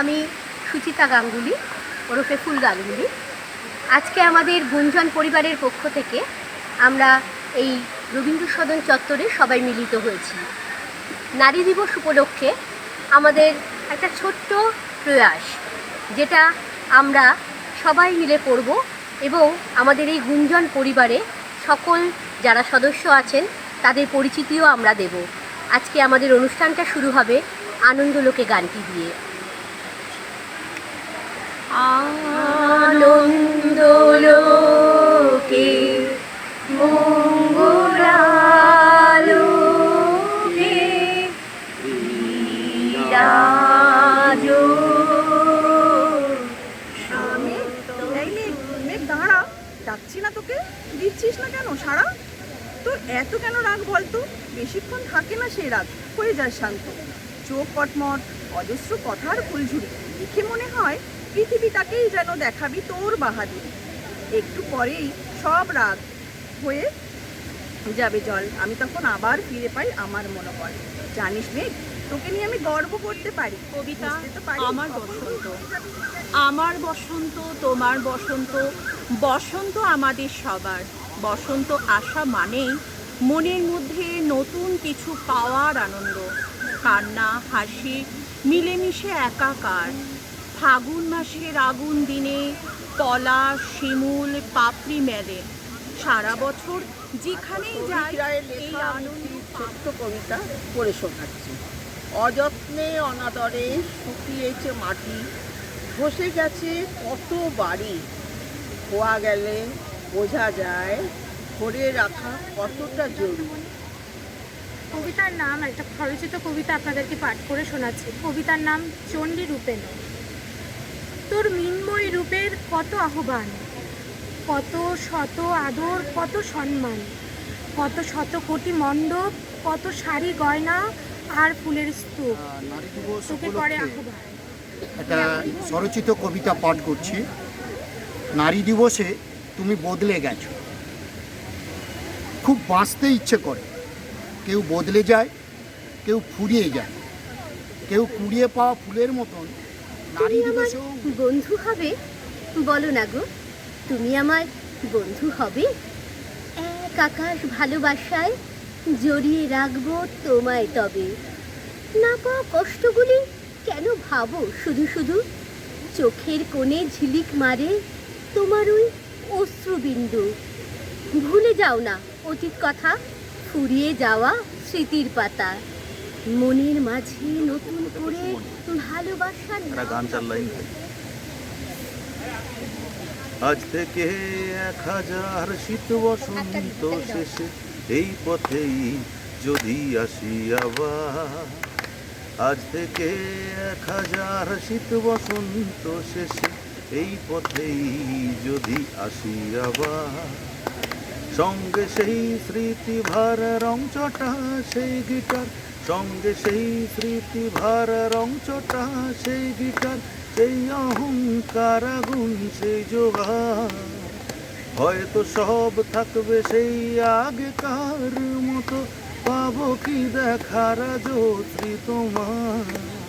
আমি সুচিতা গাঙ্গুলি, ওরফে ফুল গাঙ্গুলি। আজকে আমাদের গুঞ্জন পরিবারের পক্ষ থেকে আমরা এই রবীন্দ্র সদন চত্বরে সবাই মিলিত হয়েছি। নারী দিবস উপলক্ষে আমাদের একটা ছোট্ট প্রয়াস, যেটা আমরা সবাই মিলে করব এবং আমাদের এই গুঞ্জন পরিবারে সকল যারা সদস্য আছেন, তাদের পরিচিতিও আমরা দেব। আজকে আমাদের অনুষ্ঠানটা শুরু হবে আনন্দলোকে গানটি দিয়ে। আনন্দলোকে মঙ্গলালোকে বিরাজ দাঁড়া। ডাকছি তোকে? দিচ্ছিস না কেন, সারা? তোর এত কেন রাগ বলতো? বেশিক্ষণ থাকে না সেই রাগ। হয়ে যায় শান্ত। চোখ কটমট, অজস্র কথার ফুলঝুরি। দেখে মনে হয় পৃথিবীটাকেই যেন দেখাবি তোর বাহাদুরি। একটু পরেই সব রাগ হয়ে যাবে জল। আমি তখন আবার ফিরে পাই আমার মনোবল। জানিস মেঘ তোকে নিয়ে আমি গর্ব করতে পারি। কবিতা আমার বসন্ত। আমার বসন্ত তোমার বসন্ত বসন্ত আমাদের সবার। বসন্ত আসা মানেই মনের মধ্যে নতুন কিছু পাওয়ার আনন্দ। কান্না হাসি মিলেমিশে একাকার। ফাগুন মাসের আগুন দিনে পলাশ শিমুল পাপড়ি মেলে। সারা বছর যেখানেই যাই রায়ের এই আনন্দ ছোট্ট কবিতা পড়ে শোনাচ্ছি। অযত্নে অনাদরে শুকিয়েছে মাটি ধসে গেছে কত বাড়ি। খোয়া গেলে বোঝা যায় ধরে রাখা কতটা জরুরি। কবিতার নাম একটা খরচিত কবিতা আপনাদেরকে পাঠ করে শোনাচ্ছি। কবিতার নাম চণ্ডী রূপেণ তোর মিনময় রূপের কত আহ্বান? কত শত আদর, কত সম্মান? কত শত কোটি মণ্ডপ, কত শাড়ি গয়না আর ফুলের স্তূপ। তোকে করে আহ্বান। একটা স্বরচিত কবিতা পাঠ করছি। নারী দিবসে তুমি বদলে গেছো। খুব বাঁচতে ইচ্ছে করে। কেউ বদলে যায়, কেউ ফুরিয়ে যায়। কেউ কুড়িয়ে পাওয়া ফুলের মতন তুমি আমার বন্ধু হবে? বলো না গো। তুমি আমার বন্ধু হবে? এক আকাশ ভালোবাসায় জড়িয়ে রাখব তোমায় তবে। না পাওয়া কষ্টগুলি কেন ভাবো? শুধু শুধু চোখের কোণে ঝিলিক মারে তোমার ওই অশ্রুবিন্দু। ভুলে যাও না অতীত কথা ফুরিয়ে যাওয়া স্মৃতির পাতা। মনের মাঝে নতুন করে একটা গান চার লাইন আজ থেকে এক হাজার শীত বসন্ত শেষে এই পথেই যদি আসি আবার। আজ থেকে এক হাজার শীত বসন্ত শেষে এই পথেই যদি আসি আবার। সঙ্গে সেই স্মৃতি ভার রং চটা সেই গিটার সঙ্গে সেই স্মৃতি ভার রং চোটা সেই গিটার সেই অহংকার আগুন, সেই জোগাড়। হয়তো সব থাকবে সেই আগেকার মতো, পাবো কি দেখার জ্যোতি তোমার?